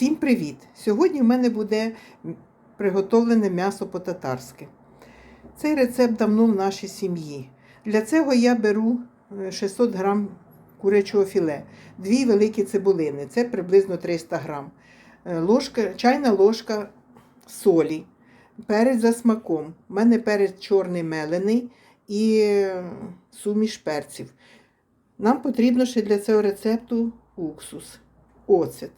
Всім привіт! Сьогодні в мене буде приготовлене м'ясо по-татарськи. Цей рецепт давно в нашій сім'ї. Для цього я беру е, 600 грам курячого філе, дві великі цибулини, це приблизно 300 грам, е, ложка, чайна ложка солі, перець за смаком. У мене перець чорний мелений і е, суміш перців. Нам потрібно ще для цього рецепту уксус, оцет,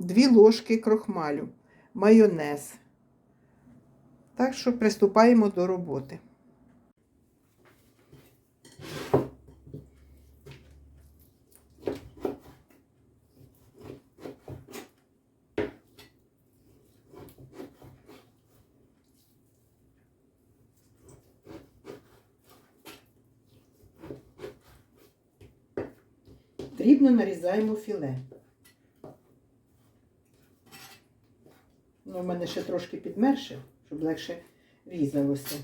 2 ложки крохмалю, майонез. Так що приступаємо до роботи. Дрібно нарізаємо філе. В мене ще трошки підмерше, щоб легше різалося.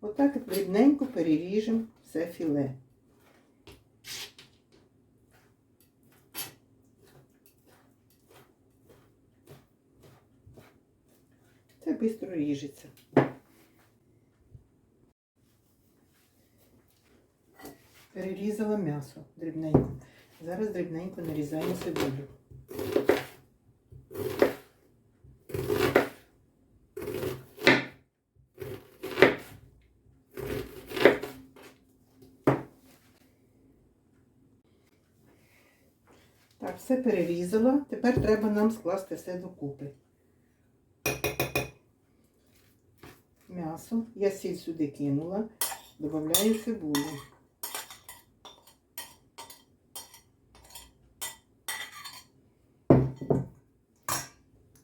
Отак дрібненько переріжемо все філе. Це швидко ріжеться. Перерізала м'ясо дрібненько. Зараз дрібненько нарізаємо цибулю. Так, все перерізала. Тепер треба нам скласти все докупи. М'ясо. Я сіль сюди кинула, додаю цибулю.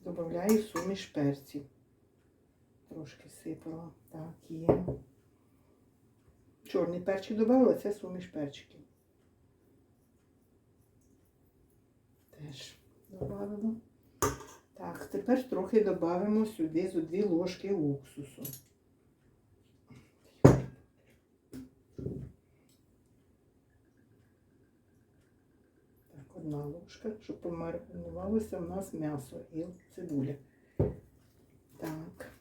Добавляю суміш перців. Трошки сипала. Так, є. Чорний перчик додала, це суміш перчиків. Теж. Так, тепер трохи додамо сюди зо дві ложки уксусу. Так, одна ложка, щоб помаринувалося в нас м'ясо і цибуля. Так.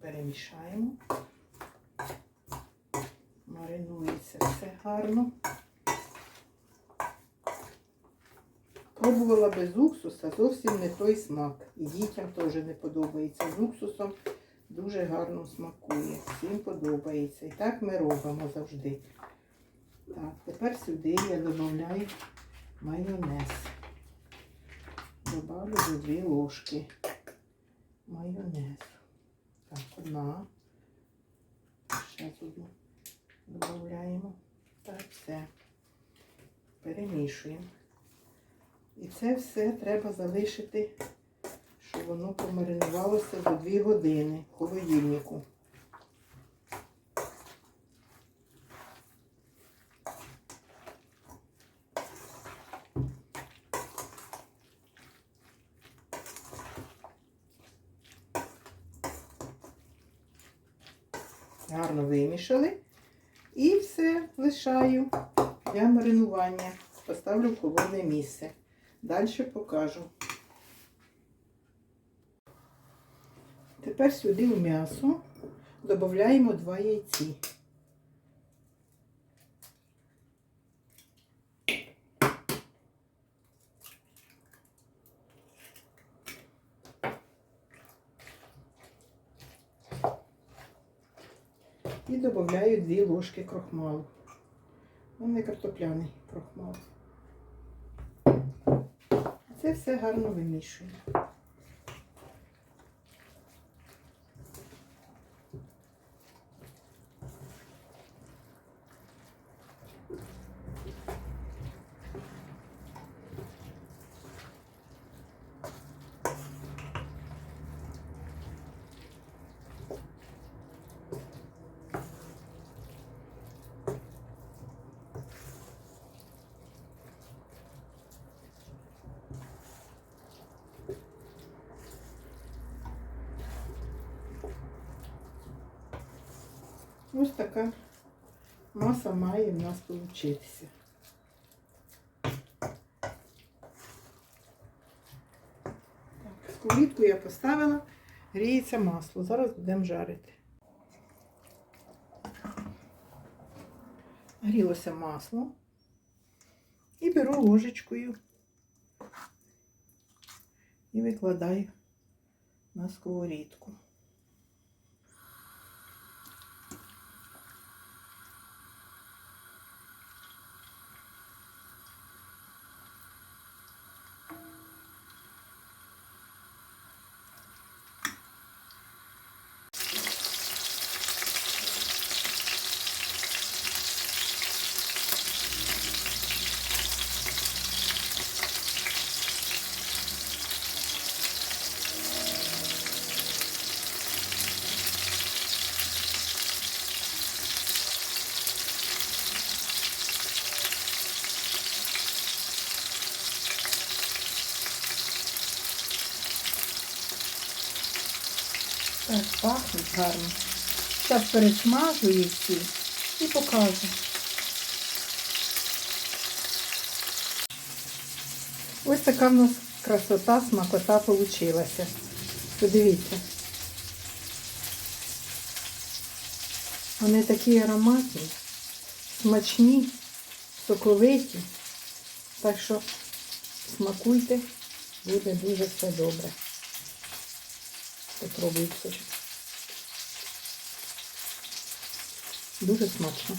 Перемішаємо. Маринується все гарно. Пробувала без уксуса, зовсім не той смак. І дітям теж не подобається. З уксусом дуже гарно смакує. Всім подобається. І так ми робимо завжди. Так, тепер сюди я додаю майонез. Добавлю до 2 ложки майонезу. Так, одна. Ще одну додаємо. Так, все. Перемішуємо. І це все треба залишити, щоб воно помаринувалося за 2 години в холодильнику. Гарно вимішали. І все лишаю для маринування. Поставлю в холодне місце. Далі покажу. Тепер сюди в м'ясо додаємо два яйці. І додаю дві ложки крохмалу. У мене картопляний крохмал. Це все гарно вимішуємо. Ось така маса має в нас получитися. Скорітку я поставила, гріється масло. Зараз будемо жарити. Грілося масло і беру ложечкою і викладаю на сковорідку. Так, пахнуть гарно. Зараз пересмажу всі і покажу. Ось така в нас красота, смакота получилася. Подивіться. Вони такі ароматні, смачні, соковиті. Так що смакуйте, буде дуже все добре. Попробую кусочок. Дуже смачно.